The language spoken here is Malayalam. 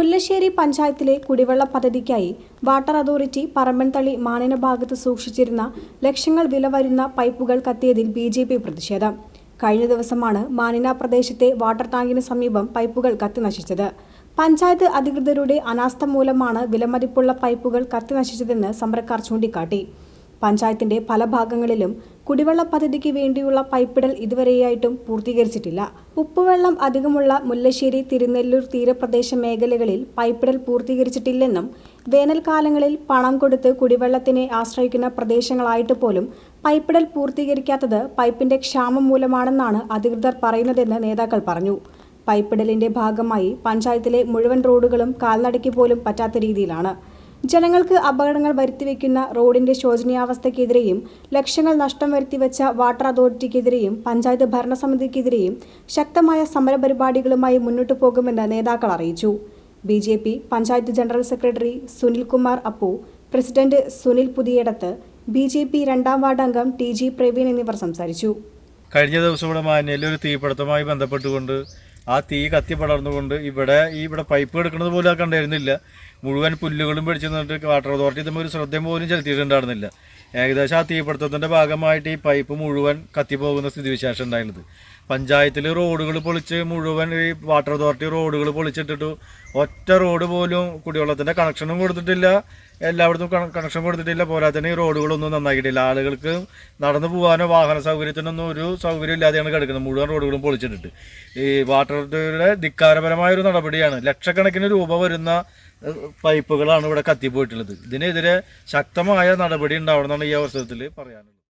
മുല്ലശ്ശേരി പഞ്ചായത്തിലെ കുടിവെള്ള പദ്ധതിക്കായി വാട്ടർ അതോറിറ്റി പറമ്പൻതള്ളി മാണിന ഭാഗത്ത് സൂക്ഷിച്ചിരുന്ന ലക്ഷങ്ങൾ വില വരുന്ന പൈപ്പുകൾ കത്തിയതിൽ ബി ജെ പി പ്രതിഷേധം. കഴിഞ്ഞ ദിവസമാണ് മാനിന പ്രദേശത്തെ വാട്ടർ ടാങ്കിന് സമീപം പൈപ്പുകൾ കത്തിനശിച്ചത് പഞ്ചായത്ത് അധികൃതരുടെ അനാസ്ഥ മൂലമാണ് വിലമതിപ്പുള്ള പൈപ്പുകൾ കത്തിനശിച്ചതെന്ന് സമരക്കാർ ചൂണ്ടിക്കാട്ടി. പഞ്ചായത്തിന്റെ പല ഭാഗങ്ങളിലും കുടിവെള്ള പദ്ധതിക്ക് വേണ്ടിയുള്ള പൈപ്പിടൽ ഇതുവരെയായിട്ടും പൂർത്തീകരിച്ചിട്ടില്ല. ഉപ്പുവെള്ളം അധികമുള്ള മുല്ലശ്ശേരി തിരുനെല്ലൂർ തീരപ്രദേശ മേഖലകളിൽ പൈപ്പിടൽ പൂർത്തീകരിച്ചിട്ടില്ലെന്നും വേനൽക്കാലങ്ങളിൽ പണം കൊടുത്ത് കുടിവെള്ളത്തിനെ ആശ്രയിക്കുന്ന പ്രദേശങ്ങളായിട്ട് പോലും പൈപ്പിടൽ പൂർത്തീകരിക്കാത്തത് പൈപ്പിന്റെ ക്ഷാമം മൂലമാണെന്നാണ് അധികൃതർ പറയുന്നതെന്ന് നേതാക്കൾ പറഞ്ഞു. പൈപ്പിടലിന്റെ ഭാഗമായി പഞ്ചായത്തിലെ മുഴുവൻ റോഡുകളും കാൽനടയ്ക്ക് പോലും പറ്റാത്ത രീതിയിലാണ്. ജനങ്ങൾക്ക് അപകടങ്ങൾ വരുത്തിവെക്കുന്ന റോഡിന്റെ ശോചനീയാവസ്ഥയ്ക്കെതിരെയും ലക്ഷങ്ങൾ നഷ്ടം വരുത്തിവെച്ച വാട്ടർ അതോറിറ്റിക്കെതിരെയും പഞ്ചായത്ത് ഭരണസമിതിക്കെതിരെയും ശക്തമായ സമരപരിപാടികളുമായി മുന്നോട്ടു പോകുമെന്ന് നേതാക്കൾ അറിയിച്ചു. B J P panchayat general secretary Sunilkumar Appu president Sunil Puthiyadathu B J P രണ്ടാം വാർഡ് അംഗം ടി ജി പ്രവീൺ എന്നിവർ സംസാരിച്ചു. കഴിഞ്ഞ ദിവസം ഇവിടെ മാന്യയിൽ ഒരു തീപിടുത്തമായി ബന്ധപ്പെട്ടുകൊണ്ട് ആ തീ കത്തി പടർന്നുകൊണ്ട് ഇവിടെ ഈ ഇവിടെ പൈപ്പ് എടുക്കുന്നത് പോലും കണ്ടായിരുന്നില്ല. മുഴുവൻ പുല്ലുകളും പിടിച്ചു നിന്നിട്ട് വാട്ടർ അതോറിറ്റി തമ്മിൽ ഒരു ശ്രദ്ധ പോലും ചെലുത്തിയിട്ടുണ്ടായിരുന്നില്ല. ഏകദേശം ആ തീപിടുത്തത്തിന്റെ ഭാഗമായിട്ട് ഈ പൈപ്പ് മുഴുവൻ കത്തിപ്പോകുന്ന സ്ഥിതിവിശേഷം ഉണ്ടായിരുന്നത്. പഞ്ചായത്തിൽ റോഡുകൾ പൊളിച്ച് മുഴുവൻ ഈ വാട്ടർ അതോറിറ്റി റോഡുകൾ പൊളിച്ചിട്ടിട്ടു ഒറ്റ റോഡ് പോലും കുടിവെള്ളത്തിന്റെ കണക്ഷനും കൊടുത്തിട്ടില്ല. എല്ലായിടത്തും കണക്ഷൻ കൊടുത്തിട്ടില്ല. പോരാത്തന്നെ ഈ റോഡുകളൊന്നും നന്നാക്കിയിട്ടില്ല ആളുകൾക്ക് നടന്നു പോകാനോ വാഹന സൗകര്യത്തിനൊന്നും ഒരു സൗകര്യം ഇല്ലാതെയാണ് കിടക്കുന്നത്. മുഴുവൻ റോഡുകളും പൊളിച്ചിട്ടിട്ട്. ഈ വാട്ടർ അതോറിറ്റിയുടെ ധിക്കാരപരമായ ഒരു നടപടിയാണ് ലക്ഷക്കണക്കിന് രൂപ വരുന്ന പൈപ്പുകളാണ് ഇവിടെ കത്തിപ്പോയിട്ടുള്ളത്. ഇതിനെതിരെ ശക്തമായ നടപടി ഉണ്ടാവണമെന്നാണ് ഈ അവസരത്തിൽ പറയാനുള്ളത്.